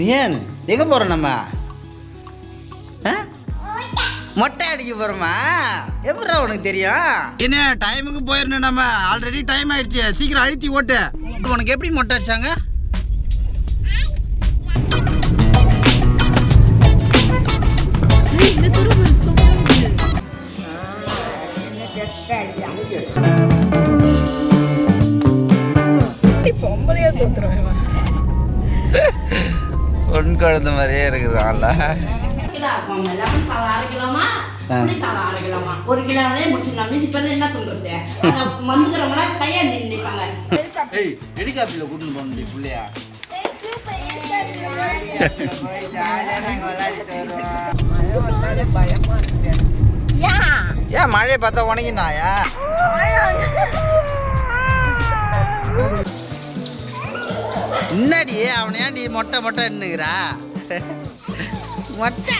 ஏன்? எங்கே போகிறோம் நம்ம? மொட்டை அடிக்க போகிறோமா எப்படா உனக்கு தெரியும்? என்ன டைமுக்கு போயிடணும் நம்ம. ஆல்ரெடி டைம் ஆயிடுச்சு. சீக்கிரம் அழுத்தி ஓட்டு. உனக்கு எப்படி மொட்டை அடிச்சாங்க? பொம்பளையா தோத்துருவேன் பொன் குழந்த மாதிரியே இருக்குதான்ல கிலோ ஆக்குவாங்க ஒரு முடிச்சிடலாம் மீதி என்ன வந்துக்கிறவங்களா ஹெலிகாப்டர்ல கூட்டிட்டு போக பிள்ளையா. ஏன் மழையை பார்த்தா உனக்கினாயா? முன்னாடி அவனை ஏன்டி மொட்டை மொட்டை என்னங்கிறா மொட்டை.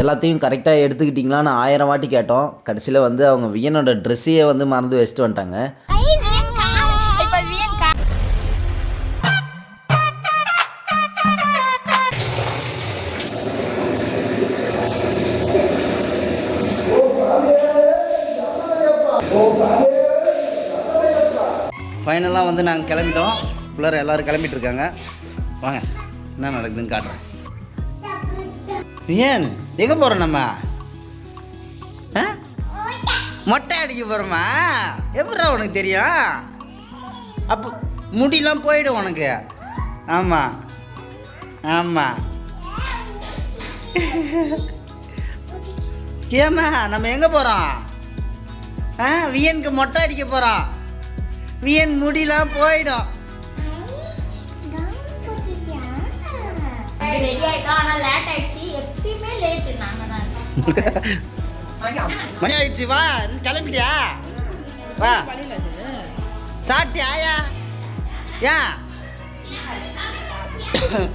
எல்லாத்தையும் கரெக்டாக எடுத்துக்கிட்டிங்களான்னு ஆயிரம் வாட்டி கேட்டோம். கடைசியில் வந்து அவங்க வியனோட ட்ரெஸ்ஸையே வந்து மறந்து வச்சுட்டு வந்துட்டாங்க. ஃபைனலாக வந்து நாங்கள் கிளம்பிட்டோம். உள்ளார எல்லாரும் கிளம்பிட்டு இருக்காங்க வாங்க என்ன நடக்குதுன்னு காட்டுறேன். ஏன் எங்கே போகிறோம் நம்ம? ஆ? மொட்டை அடிக்க போகிறோமா எப்படா உனக்கு தெரியும்? அப்போ முடியெல்லாம் போயிடும் உனக்கு. ஆமாம் ஆமாம் ஏம்மா நம்ம எங்கே போகிறோம் ஆ வியனுக்கு மொட்டை அடிக்க போகிறோம் வியன் முடியெல்லாம் போயிடும். ரெடி ஆயிட்டோம். ஆனா லேட் ஆயிடுச்சு. எப்பயுமே லேட் நாங்க தான் மணி ஆயிடுச்சு வா. இன்னும் கிளம்பிட்டியா? வா. சாப்பிட்டியா ஆயா ஏன்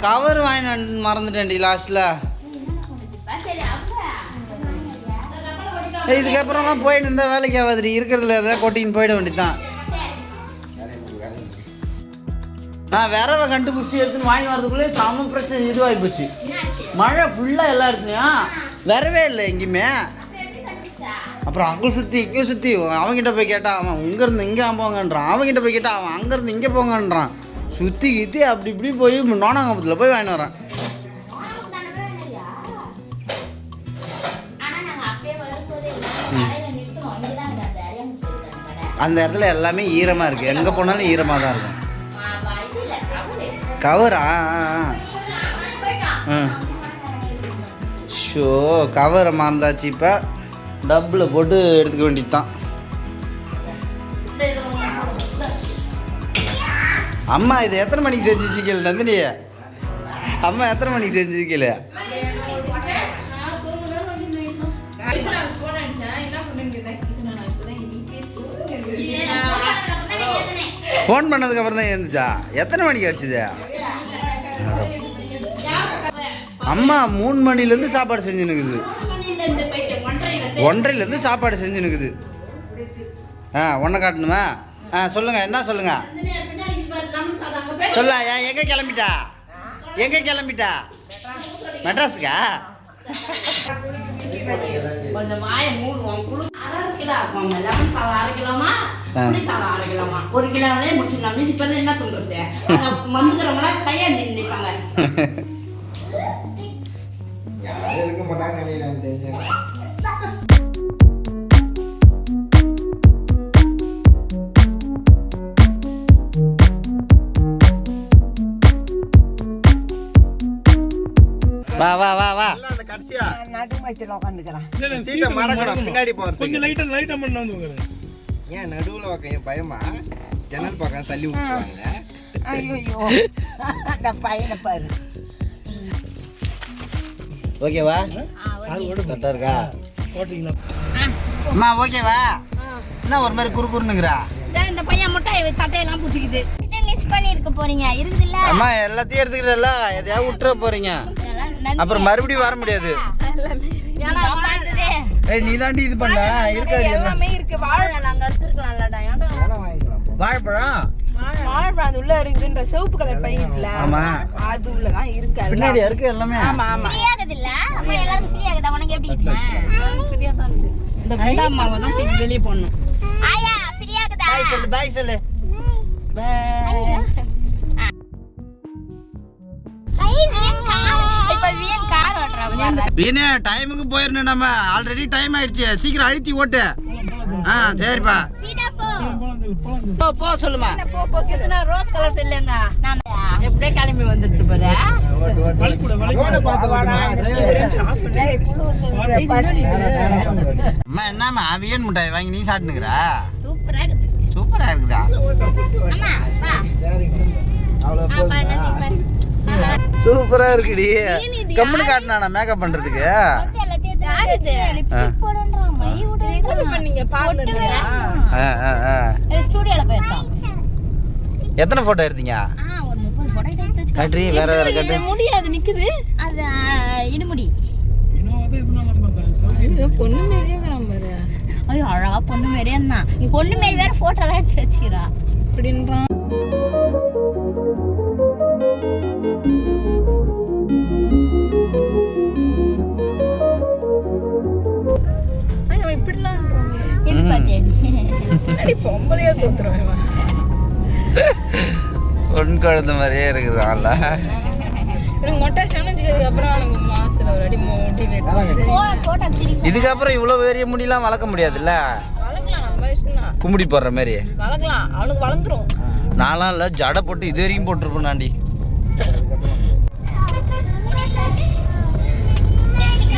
கவர் வாங்கி மறந்துட்டேன்டி லாஸ்ட்டில் இதுக்கப்புறம்லாம் போயிட்டு இருந்தால் வேலைக்கு ஆகாதுடி. இருக்கிறதுல எதாவது கொட்டின்னு போயிட வேண்டியதுதான். நான் விரவை கண்டுபிடிச்சி எடுத்துன்னு வாங்கி வரதுக்குள்ளே சம பிரச்சனை இதுவாகி போச்சு. மழை ஃபுல்லாக எல்லா இடத்துலையும் வரவே இல்லை எங்கேயுமே. அப்புறம் அங்கே சுற்றி இங்கே சுற்றி அவன்கிட்ட போய் கேட்டால் அவன் இங்கேருந்து இங்கே போங்கன்றான். அவன்கிட்ட போய் கேட்டால் அவன் அங்கேருந்து இங்கே போங்கன்றான். சுற்றி கித்தி அப்படி இப்படி போய் நோனாங்கப்பத்தில் போய் வாங்கிட்டு வரேன் அந்த இடத்துல எல்லாமே ஈரமாக இருக்குது எங்கே போனாலும் ஈரமாக தான் இருக்கும் கவரா? ஷோ கவரை மறந்தாச்சு இப்போ. டப்பில் போட்டு எடுத்துக்க வேண்டியது தான் அம்மா இது எத்தனை மணிக்கு செஞ்சுச்சிக்கல நந்தினி அம்மா எத்தனை மணிக்கு செஞ்சுச்சிக்கல ஃபோன் பண்ணதுக்கு அப்புறம் தான் எழுந்துச்சா? எத்தனை மணிக்கு அடிச்சுது? அம்மா மூணு மணிலேருந்து சாப்பாடு செஞ்சுனுக்குது ஒன்றரைலேருந்து சாப்பாடு செஞ்சுனுக்குது ஆ ஒன்றை காட்டணுமா? ஆ சொல்லுங்கள் என்ன சொல்லுங்கள் சொல்ல எங்கே கிளம்பிட்டா? எங்கே கிளம்பிட்டா? மெட்ராஸுக்கா? கொஞ்சம் வாயை மூடுவோம் குழு அரை கிலோ ஆக்குவாங்க லெமன் சாதம் அரை யாரும் இருக்க மாட்டாங்க நினைக்கிறேன் தெரிஞ்சு வா வா வா வா. அந்த கடைசியா. நடுமைச்சில் உட்காந்துக்கிறேன் சீட்டை மடக்கணும் பின்னாடி போறதுக்கு. கொஞ்சம் லைட்டா லைட்டா மட்டும் வந்து உட்காரு. ஏன் நடுவுல உக்காந்து பயமா? ஜன்னல் பக்கம் தள்ளி விட்டுருவாங்க. ஐயோ அந்த பையனை பாரு. ஓகேவா? கரெக்டாக இருக்கா? அம்மா ஓகேவா? என்ன ஒரு மாதிரி குறு குறுனுங்கிறா இந்த பையன் முட்டையை சட்டையெல்லாம் பூச்சிக்குது மிஸ் பண்ணிருக்க போறீங்க. இருக்குதுல்ல? அம்மா எல்லாத்தையும் எடுத்துக்கிறல்ல எதையாவது விட்டுற போறீங்க. அப்புறம் மறுபடியும் வர முடியாது. பார்த்ததே ஏய் நீ தாண்டி இது பண்ண. இருக்காடி எல்லாம் இருக்கு. வாழை நாங்கள் எடுத்துருக்கலாம்லடா ஏன்டா? அதெல்லாம் வாங்கிக்கலாம் வாழைப்பழம்? வாழை வாழைப்பழம் உள்ள இருக்குதுன்ற சிவப்பு கலர் பை இருக்குல்ல ஆமா. அது உள்ளதான் இருக்கு பின்னாடி இருக்கு எல்லாமே. ஆமா ஆமா. ஃப்ரீயாகுது இல்ல அம்மா எல்லாரும் ஃப்ரீயாகுதா உனக்கு எப்படி இருக்கு. ஃப்ரீயா தான் இருக்கு. இந்த கண்டா மாவை தான் தூக்கி வெளிய போடணும். ஆயா ஃப்ரீயாகுதா பை சொல்லு பை சொல்லு. பை வீணே டைமுக்கு போயிருந்தோம் நம்ம. ஆல்ரெடி டைம் ஆயிடுச்சு. சீக்கிரம் அழுத்தி ஓட்டு. ஆ சரிப்பா. போ போ சொல்லுமா. போ போ ரோஸ் கலர் இல்லங்க. எப்படியே கிளம்பி வந்துட்டு போல அம்மா என்னம்மா அவியன் மிட்டாய் வாங்கி நீ சாப்பிட்டுக்கிற சூப்பரா சூப்பரா இருக்குதா? அவ்வளோ சூப்பரா இருக்குடி. கம்மனு காட்டினா மேக்கப் பண்றதுக்கு? எத்தனை போட்டோ எடுத்தீங்க? கட்ரி வேற வேற கட்டு. முடியாது நிக்குது. அது இடுமுடி. பொண்ணு மாதிரியே பாரு. ஐயோ அழகா பொண்ணு மாதிரியே தான் பொண்ணு மாரி வேற போட்டோலாம் எடுத்து வச்சுக்கிறா. அப்படின்றான். பொம்பளையா தோத்துருவேன் பொன் குழந்தை மாதிரியே இருக்குதான்ல இதுக்கப்புறம் இவ்வளோ பெரிய முடியெல்லாம் வளர்க்க முடியாதுல்ல? கும்பிடி போடுற மாதிரி. வளர்க்கலாம் அவனுக்கு வளர்ந்துரும். நான்லாம் இல்லை ஜடை போட்டு இது வரைக்கும் போட்டிருப்பேன் நாண்டி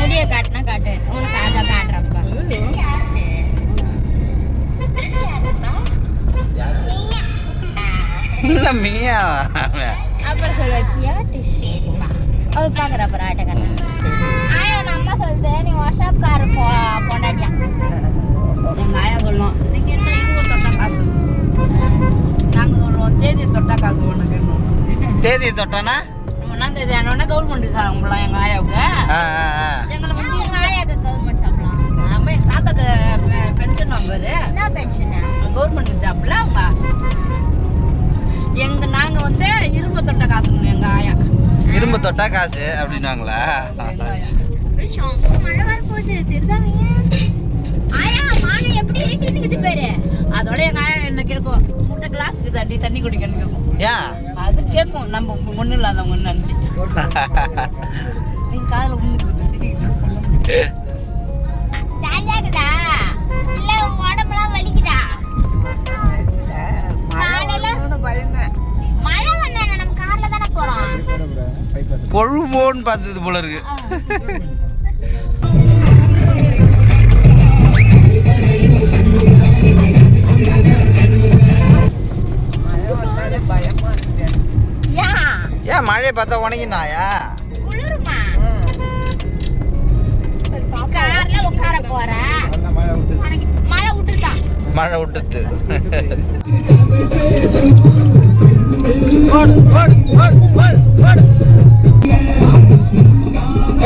முடிய காட்டுனா காட்டு. உனக்கு அதை காட்டுறப்ப. La mía. அப்புறம் சொல்ல கியாட்டி சரிம்மா அவர் பார்க்குற அப்புறம் ஆட்டக்கான ஆயா உன் அம்மா சொல்லுது நீ வாட்ஸ்அப் கார் போ பொண்டாட்டியா எங்கள் ஆயா சொல்லும் நீங்கள் நாங்கள் சொல்லுவோம் தேதி தொட்டா காசு ஒன்று தேதி தொட்டானா ஒன்றாம் தேதி ஆனோடனே கவர்மெண்ட் சாப்பிடலாம் எங்கள் ஆயாவுக்கு எங்களை வந்து எங்கள் ஆயாவுக்கு கவர்மெண்ட் சாப்பிடலாம் நம்ம எங்கள் தாத்தாக்கு பென்ஷன் வாங்குவார் என்ன பென்ஷன் கவர்மெண்ட் ஜாப்ல அவங்க எங்க நாங்க வந்து இரும்பு தொட்ட காசுங்க எங்க ஆயா. இரும்பு தொட்டா காசு அப்படின்னாங்களா? அதோட எங்க ஆயா என்ன கேட்கும் மூட்டை கிளாஸுக்கு தண்ணி தண்ணி குடிக்கணும்னு கேட்கும் ஏன் அது கேட்கும் நம்ம ஒன்றும் இல்லாதவங்க நினச்சி. எங்க காதில் ஒன்று ஜாலியா இருக்குதா இல்ல உங்க உடம்புலாம் வலிக்குதா? பொழுவோன்னு பார்த்தது போல இருக்கு. ஏன் மழையை பார்த்தா உனக்கு நாயா மழை விட்டுத்து ஓடு ஓடு ஓடு ஓடு.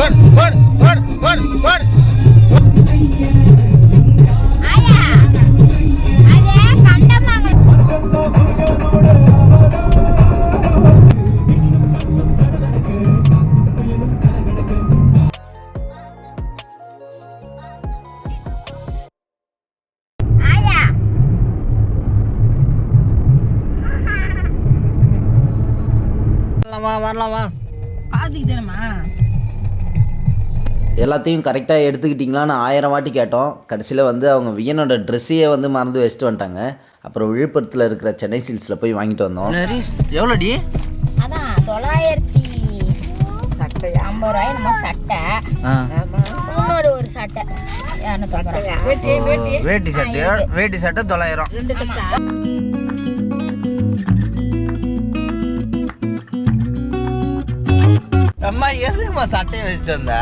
ஓடு ஓடு. வரலாமா வரலாமா பாதிக்கு தானேம்மா எல்லாத்தையும் கரெக்டாக எடுத்துக்கிட்டிங்களான்னு ஆயிரம் வாட்டி கேட்டோம். கடைசியில் வந்து அவங்க வியனோட ட்ரெஸ்ஸையே வந்து மறந்து வச்சுட்டு வந்துட்டாங்க. அப்புறம் விழுப்புரத்தில் இருக்கிற சென்னை சில்ஸில் போய் வாங்கிட்டு வந்தோம். எவ்வளோடி? அதான் தொள்ளாயிரத்தி சட்டையா ஐம்பது ரூபாய் நம்ம சட்டை. இன்னொரு ஒரு சட்டை. வேட்டி சட்டை வேட்டி சட்டை தொள்ளாயிரம். அம்மா எதுக்குமா சட்டையை வச்சுட்டு வந்தா?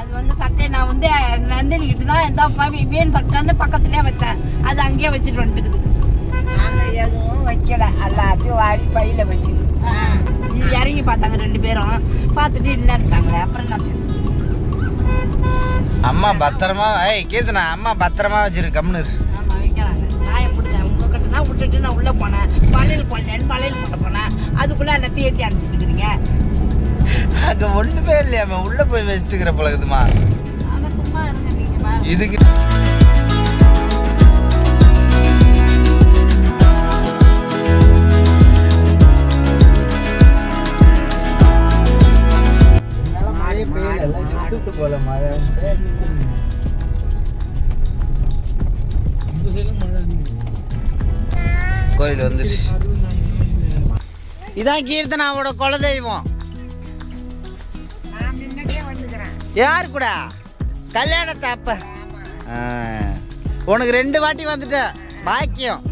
அது வந்து சட்டை நான் வந்து நந்தினி கிட்ட தான் எந்த வேன் சட்டைன்னு பக்கத்துலயே வச்சேன். அது அங்கேயே வச்சுட்டு வந்துட்டுக்குது. நாங்கள் எதுவும் வைக்கல. எல்லாத்தையும் வாரி பையில வச்சுது. இறங்கி பார்த்தாங்க ரெண்டு பேரும். பார்த்துட்டு இல்லைன்ட்டாங்க அப்புறம் என்ன? அம்மா பத்திரமா ஏய் கீர்த்தனா அம்மா பத்திரமா வச்சிரு கம்னு இரு. ஆமா வைக்கிறாங்க நான் எப்படி உங்ககிட்ட தான் விட்டு விட்டுட்டு நான் உள்ள போனேன். வளையல் போடலன்னு வளையல் போட போனேன். அதுக்குள்ள எல்லாத்தையும் ஏற்றி அனுப்பிச்சிட்டு இருக்கிறீங்க. அங்கே ஒன்றுமே இல்லையாம்மா உள்ளே போய் வச்சுட்டுக்கிற பழகுதுமா. இதுக்கு போல மழை. கோயில் வந்துருச்சு நாங்க இதான் கீர்த்தனாவோட குலதெய்வம் யார் கூட? கல்யாணத்தை அப்ப உனக்கு ரெண்டு வாட்டி வந்துட்ட பாக்கியம்.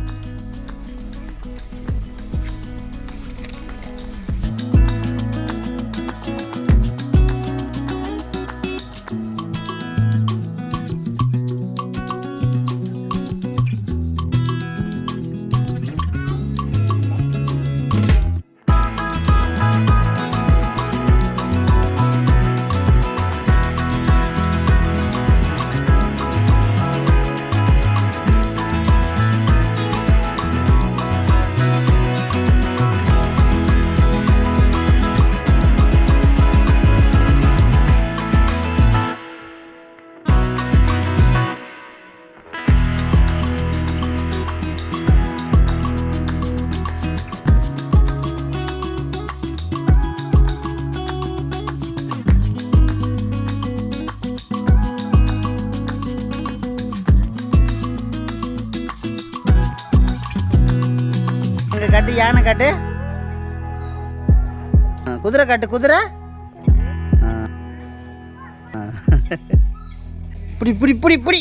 காட்டு யானை காட்டு? குதிரை காட்டு குதிரை? இப்படி இப்படி இப்படி இப்படி இப்படி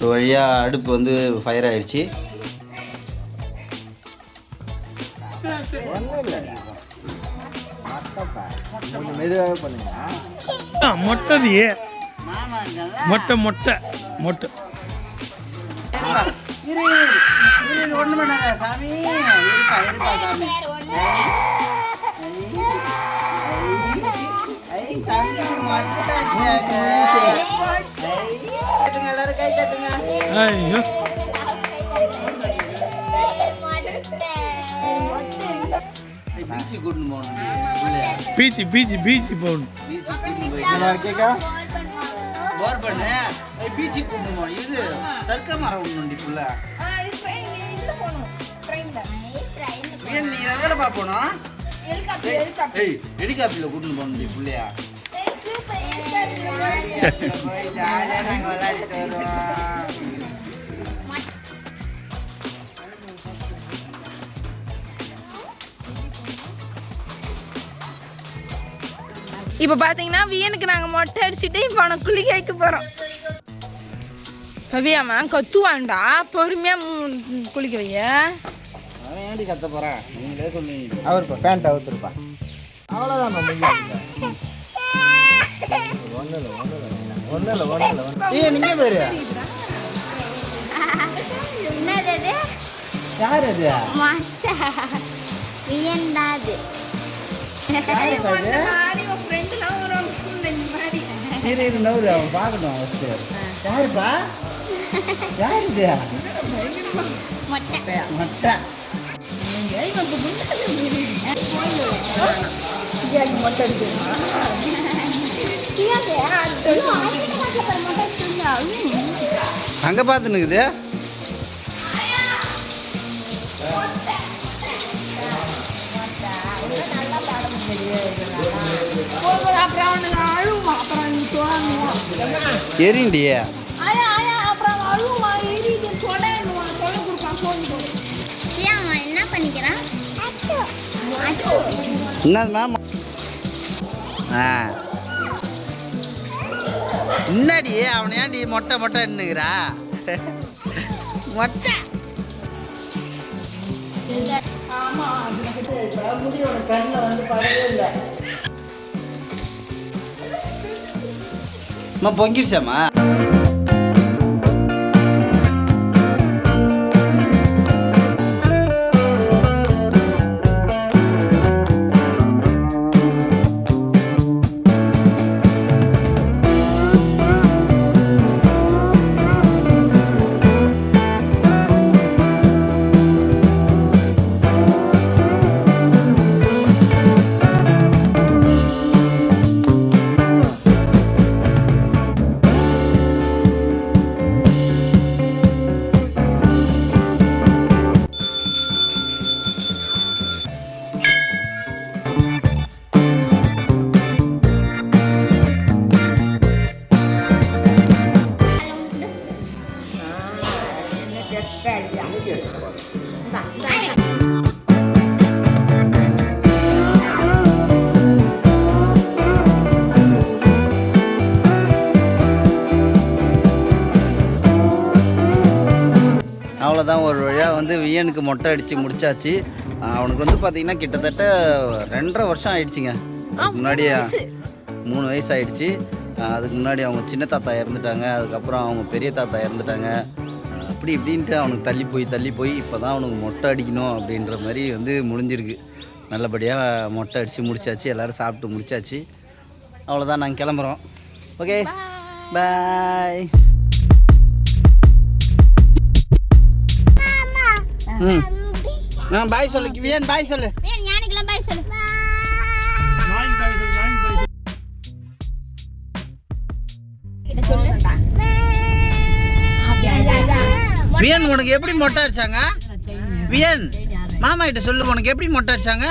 ஒரு வழியா அடுப்பு வந்து ஃபயர் ஆயிடுச்சு. மொட்டைது மொட்டை மொட்டை மொட்டை இரு இரு, இரு இரு ஒண்ணு பண்ணாத சாமி இருப்பா இருப்பா சாமி ஐ, ஐ, சாமி, மாட்டிட்டாங்க. எல்லாரும் கை தட்டுங்க. ஐயோ. பீச்சு பீச்சி பீச்சி பீச்சி போகணும். போர் பண்ணு. ஐ, பீச்சு கூட்டின்னு போகணும் இது சர்க்க மரம் ஒன்று ஃபுல்லா நீ எதில் பார்ப்போம் ஏய் ஹெலிகாப்டரில் கூட்டின்னு போகணும் ஃபுல்லையா இப்போ பார்த்தீங்கன்னா வியனுக்கு நாங்கள் மொட்டை அடிச்சுட்டு இப்போ அவனை குளிக்க வைக்க போகிறோம் பவியாமா கத்துவான்டா. பொறுமையாக குளிக்க வைய. அவன் கத்த போகிறான் நீங்களே சொல்லுவீங்க. அவர் பேண்ட் அவுத்துருப்பா. அவ்வளோதான் ஏய் நீங்க பேரு என்னது அது? யார் அது? மொட்டை வியந்தாது யார் இப்ப அது இரு இரு நவுரு அவன் பார்க்கணும் ஃபஸ்ட்டு யாருப்பா? யார் இது மொட்டை. மட்டை. பார்த்து நீ தோணுவான் எரிண்டியே என்ன பண்ணிக்கிறான்? என்னது மேம்? ஆ. முன்னாடி அவன் ஏன்டி மொட்டை மொட்டை என்னங்கிறா மொட்டை. ஆமா முடியோட கண்ணில் வந்து படவே இல்லை அம்மா பொங்கிருச்சாம்மா? வியனுக்கு மொட்டை அடித்து முடிச்சாச்சு. அவனுக்கு வந்து பார்த்தீங்கன்னா கிட்டத்தட்ட ரெண்டரை வருஷம் ஆயிடுச்சுங்க. அதுக்கு முன்னாடி மூணு வயசு. ஆயிடுச்சு. அதுக்கு முன்னாடி அவங்க சின்ன தாத்தா இறந்துட்டாங்க. அதுக்கப்புறம் அவங்க பெரிய தாத்தா இறந்துட்டாங்க. அப்படி இப்படின்ட்டு அவனுக்கு தள்ளி போய் தள்ளி போய் இப்போ தான் அவனுக்கு மொட்டை அடிக்கணும் அப்படின்ற மாதிரி வந்து முடிஞ்சிருக்கு. நல்லபடியாக மொட்டை அடித்து முடிச்சாச்சு. எல்லோரும் சாப்பிட்டு முடிச்சாச்சு. அவ்வளோதான் நாங்கள் கிளம்புறோம். ஓகே பாய் ம். ஆ பாய் சொல்லு வியன் பாய் சொல்லு. பாய் சொல்லு. வியன் உனக்கு எப்படி மொட்டை அடிச்சாங்க? வியன் மாமா கிட்ட சொல்லு உனக்கு எப்படி மொட்டை அடிச்சாங்க?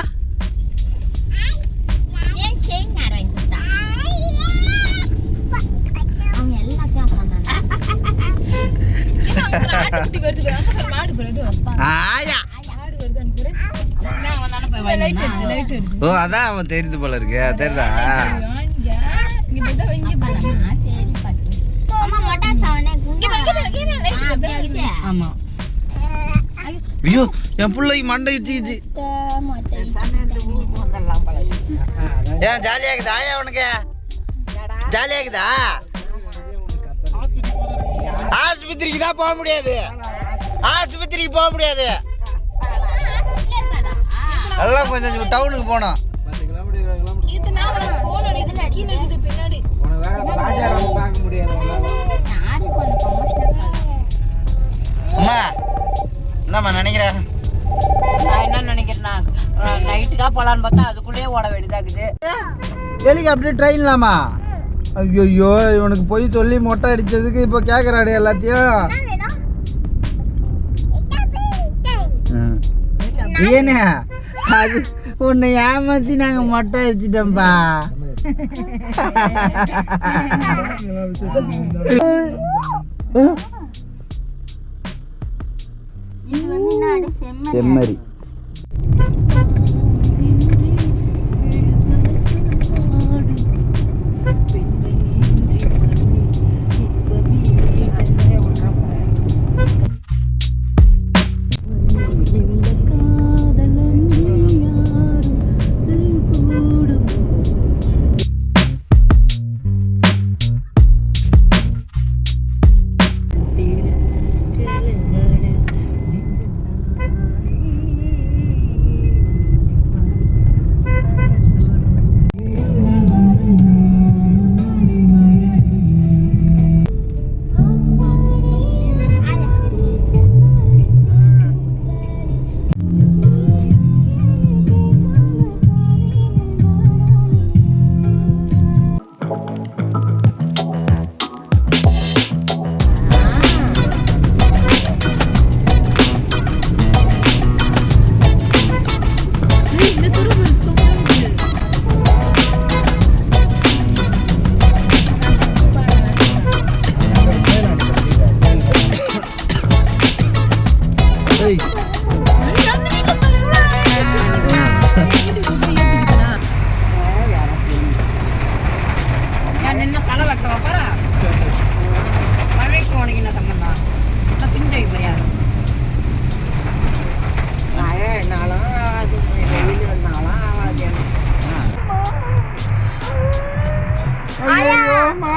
ஓ அதான் அவன் தெரியுது போல இருக்கு. தெரியுதா? ஐயோ என் பிள்ளைக்கு மண்டை இடிச்சிக்கிச்சு ஏன் ஜாலியா இருக்குதா? ஆயா உனக்கு? ஜாலியா இருக்குதா? ஆஸ்பத்திரிக்கு தான் போக முடியாது. ஆஸ்பத்திரிக்கு போக முடியாது. எல்லாம் கொஞ்சம் டவுனுக்கு போனோம். அம்மா என்னம்மா நினைக்கிறேன் நான் என்ன நினைக்கிறேன்னா நைட்டுக்கா போலான்னு பார்த்தா அதுக்குள்ளேயே ஓட வேண்டியதா இருக்குது. ஹெலிகாப்டர் ட்ரெயின்லாமா ஐயோ இவனுக்கு போய் சொல்லி மொட்டை அடிச்சதுக்கு இப்போ கேட்குறாடு எல்லாத்தையும். ஏனே? அது உன்னை ஏமாத்தி நாங்கள் மொட்டை அடிச்சிட்டோம்ப்பா செம்மறி.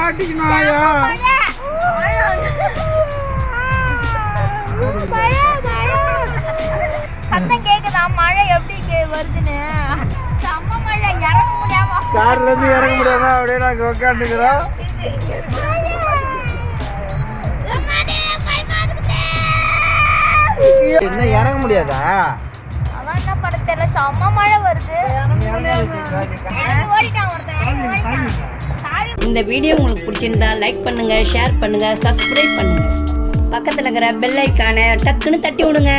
மழை. சத்தம் கேக்குதா மழை எப்படி கே- வருதுன்னு செம்ம மழை இறங்க முடியாம கார்ல இருந்து இறங்க முடியாம அப்படியே நாங்க உட்காந்துக்கிறோம் என்ன இறங்க முடியாதா? அவன் என்ன பண்ண தெரியல செம்ம மழை வருது. ஓடிட்டான் ஒருத்தன் இந்த வீடியோ உங்களுக்கு பிடிச்சிருந்தா லைக் பண்ணுங்க ஷேர் பண்ணுங்க சப்ஸ்கிரைப் பண்ணுங்க. பக்கத்தில் இருக்கிற பெல் ஐக்கானை டக்குன்னு தட்டி விடுங்க.